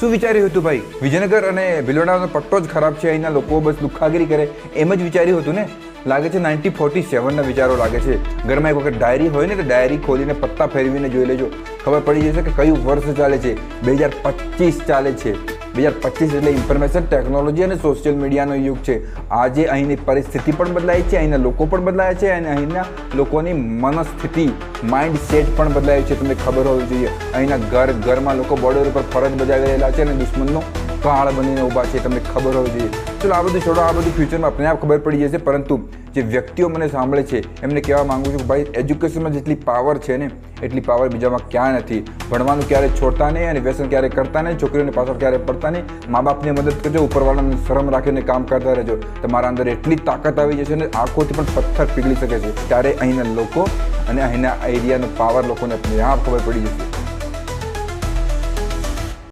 શું વિચાર્યું હતું ભાઈ? વિજયનગર અને ભિલોડાનો પટ્ટો જ ખરાબ છે, અહીંના લોકો બસ દુખાગીરી કરે, એમ જ વિચાર્યું હતું ને? લાગે છે નાઇન્ટી ફોર્ટી સેવનના વિચારો લાગે છે. ઘરમાં એક વખત ડાયરી હોય ને, તો ડાયરી ખોલીને પત્તા ફેરવીને જોઈ લેજો. ખબર પડી જશે કે કયું વર્ષ ચાલે છે. બે હજાર પચીસ ચાલે છે. બે હજાર પચીસ એટલે ઇન્ફોર્મેશન ટેકનોલોજી અને સોશિયલ મીડિયાનો યુગ છે. આજે અહીંની પરિસ્થિતિ પણ બદલાય છે, અહીંના લોકો પણ બદલાયા છે અને અહીંના લોકોની મનસ્થિતિ માઇન્ડ સેટ પણ બદલાયું છે. તમને ખબર હોવી જોઈએ, અહીંના ઘર, ઘરમાં લોકો બોર્ડર ઉપર ફરજ બજાવી રહેલા છે અને દુશ્મનનો કાળ બનીને ઊભા છે. તમને ખબર હોવી જોઈએ. ચલો આ બધું છોડો, આ બધું ફ્યુચરમાં આપણે આપ ખબર પડી જશે, પરંતુ જે વ્યક્તિઓ મને સાંભળે છે, એમને કહેવા માંગુ છું કે ભાઈ એજ્યુકેશનમાં જેટલી પાવર છે ને, એટલી પાવર બીજામાં ક્યાં નથી. ભણવાનું ક્યારે છોડતા નહીં અને વ્યસન ક્યારે કરતા નહીં, છોકરીઓને પાછળ ક્યારે પડતા નહીં મા બાપને મદદ કરજો, ઉપરવાળાને શરમ રાખીને કામ કરતા રહેજો. તમારા અંદર એટલી તાકાત આવી જશે ને, આંખોથી પણ પથ્થર પીગળી શકે છે. ત્યારે અહીંના લોકો અને અહીંના એરિયાનો પાવર લોકોને આપણે આપ ખબર પડી જશે.